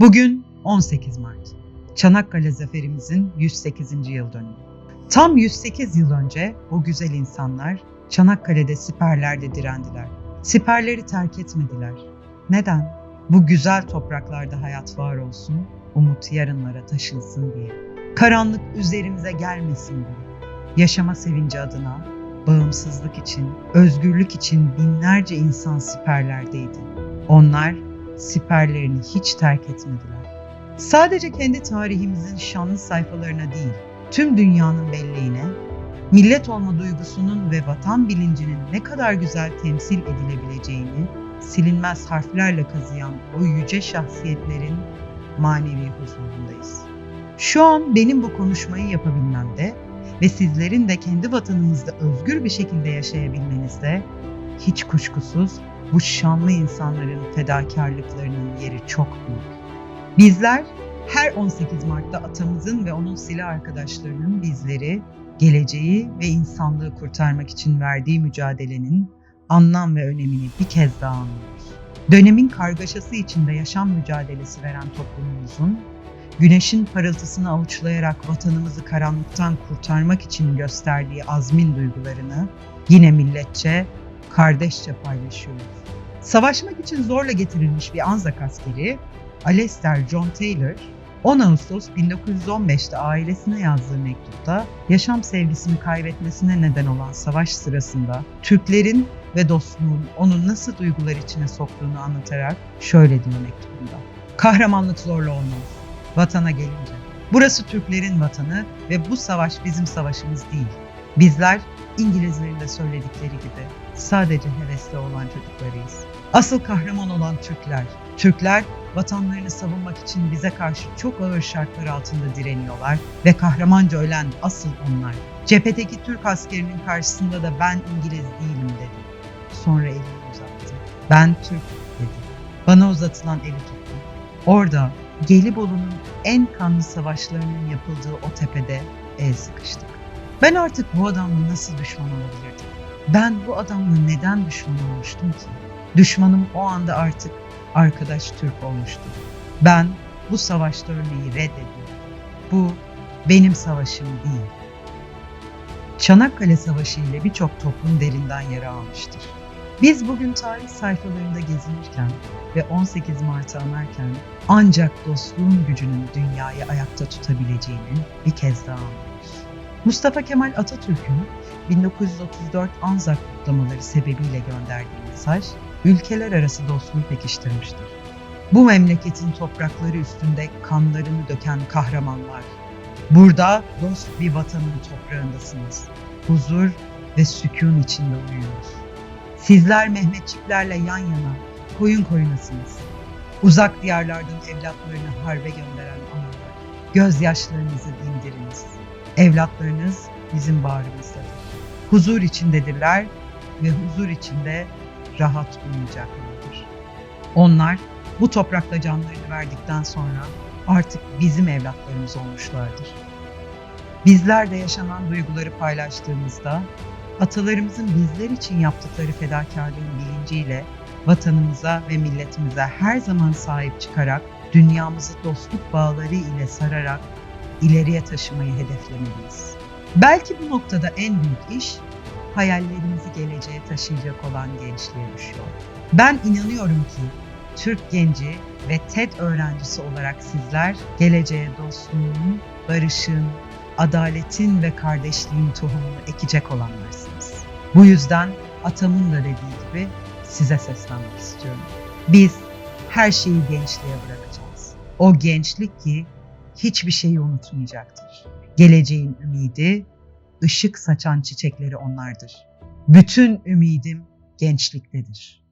Bugün 18 Mart. Çanakkale Zaferimizin 108. yıl dönümü. Tam 108 yıl önce o güzel insanlar Çanakkale'de siperlerde direndiler. Siperleri terk etmediler. Neden? Bu güzel topraklarda hayat var olsun, umut yarınlara taşınsın diye. Karanlık üzerimize gelmesin diye. Yaşama sevinci adına, bağımsızlık için, özgürlük için binlerce insan siperlerdeydi. Onlar siperlerini hiç terk etmediler. Sadece kendi tarihimizin şanlı sayfalarına değil, tüm dünyanın belleğine, millet olma duygusunun ve vatan bilincinin ne kadar güzel temsil edilebileceğini silinmez harflerle kazıyan o yüce şahsiyetlerin manevi huzurundayız. Şu an benim bu konuşmayı yapabilmemde ve sizlerin de kendi vatanımızda özgür bir şekilde yaşayabilmenizde hiç kuşkusuz bu şanlı insanların fedakarlıklarının yeri çok büyük. Bizler her 18 Mart'ta atamızın ve onun silah arkadaşlarının bizleri, geleceği ve insanlığı kurtarmak için verdiği mücadelenin anlam ve önemini bir kez daha anlıyoruz. Dönemin kargaşası içinde yaşam mücadelesi veren toplumumuzun, güneşin parıltısını avuçlayarak vatanımızı karanlıktan kurtarmak için gösterdiği azmin duygularını yine milletçe, kardeşçe paylaşıyoruz. Savaşmak için zorla getirilmiş bir Anzak askeri, Alester John Taylor, 10 Ağustos 1915'te ailesine yazdığı mektupta yaşam sevgisini kaybetmesine neden olan savaş sırasında Türklerin ve dostluğun onu nasıl duygular içine soktuğunu anlatarak şöyle diyor mektubunda. Kahramanlık zorla olmaz. Vatana gelince. Burası Türklerin vatanı ve bu savaş bizim savaşımız değil. Bizler İngilizlerin de söyledikleri gibi sadece hevesli olan çocuklarıyız. Asıl kahraman olan Türkler. Türkler vatanlarını savunmak için bize karşı çok ağır şartlar altında direniyorlar ve kahramanca ölen asıl onlar. Cephedeki Türk askerinin karşısında da ben İngiliz değilim dedi. Sonra elini uzattı. Ben Türk dedi. Bana uzatılan eli tuttu. Orada Gelibolu'nun en kanlı savaşlarının yapıldığı o tepede el sıkıştık. Ben artık bu adamla nasıl düşman olabilirdim? Ben bu adamla neden düşman olmuştum ki? Düşmanım o anda artık arkadaş Türk olmuştu. Ben bu savaşta ölmeyi reddediyorum. Bu benim savaşım değil. Çanakkale Savaşı ile birçok toplum derinden yara almıştır. Biz bugün tarih sayfalarında gezinirken ve 18 Mart'ı anarken ancak dostluğun gücünün dünyayı ayakta tutabileceğini bir kez daha anlıyoruz. Mustafa Kemal Atatürk'ün 1934 Anzak kutlamaları sebebiyle gönderdiği mesaj, ülkeler arası dostluğu pekiştirmiştir. Bu memleketin toprakları üstünde kanlarını döken kahramanlar, burada dost bir vatanın toprağındasınız. Huzur ve sükun içinde uyuyoruz. Sizler Mehmetçiklerle yan yana, koyun koyunasınız. Uzak diyarlardan evlatlarını harbe gönderen analar, gözyaşlarınızı dindiriniz. Evlatlarınız bizim bağrımızdadır. Huzur içindedirler ve huzur içinde rahat uyuyacaklardır. Onlar bu toprakta canlarını verdikten sonra artık bizim evlatlarımız olmuşlardır. Bizler de yaşanan duyguları paylaştığımızda atalarımızın bizler için yaptıkları fedakarlığın bilinciyle vatanımıza ve milletimize her zaman sahip çıkarak dünyamızı dostluk bağları ile sararak ileriye taşımayı hedeflemeliyiz. Belki bu noktada en büyük iş hayallerimizi geleceğe taşıyacak olan gençliğe düşüyor. Ben inanıyorum ki Türk genci ve TED öğrencisi olarak sizler geleceğe dostluğun, barışın, adaletin ve kardeşliğin tohumunu ekecek olanlarsınız. Bu yüzden atamın da dediği gibi size seslenmek istiyorum. Biz her şeyi gençliğe bırakacağız. O gençlik ki hiçbir şeyi unutmayacaktır. Geleceğin ümidi, ışık saçan çiçekleri onlardır. Bütün ümidim gençliktedir.